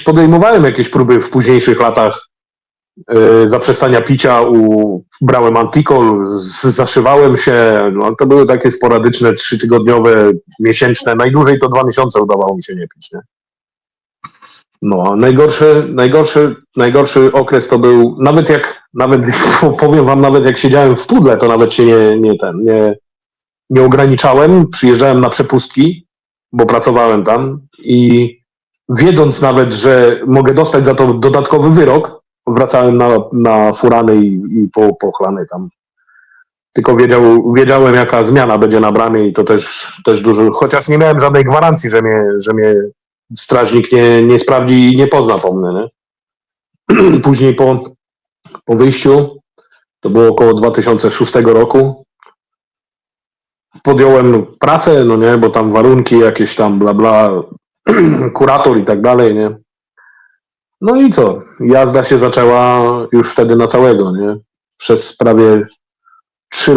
podejmowałem jakieś próby w późniejszych latach e, zaprzestania picia, u, brałem antikol, z, zaszywałem się, no, to były takie sporadyczne, trzytygodniowe, miesięczne, najdłużej to dwa miesiące udawało mi się nie pić, nie? No, najgorszy, najgorszy, najgorszy okres to był, nawet jak, nawet powiem wam, nawet jak siedziałem w pudle, to nawet się nie, nie ten, nie, nie ograniczałem, przyjeżdżałem na przepustki, bo pracowałem tam i wiedząc nawet, że mogę dostać za to dodatkowy wyrok, wracałem na, na furany i, i po, pochlany tam. Tylko wiedział, wiedziałem, jaka zmiana będzie na bramie i to też, też dużo, chociaż nie miałem żadnej gwarancji, że mnie, że mnie strażnik nie, nie sprawdzi i nie pozna po mnie, nie? Później po, po wyjściu, to było około 2006 roku, podjąłem pracę, no nie, bo tam warunki jakieś tam bla bla, kurator i tak dalej, nie. No i co? Jazda się zaczęła już wtedy na całego, nie? Przez prawie trzy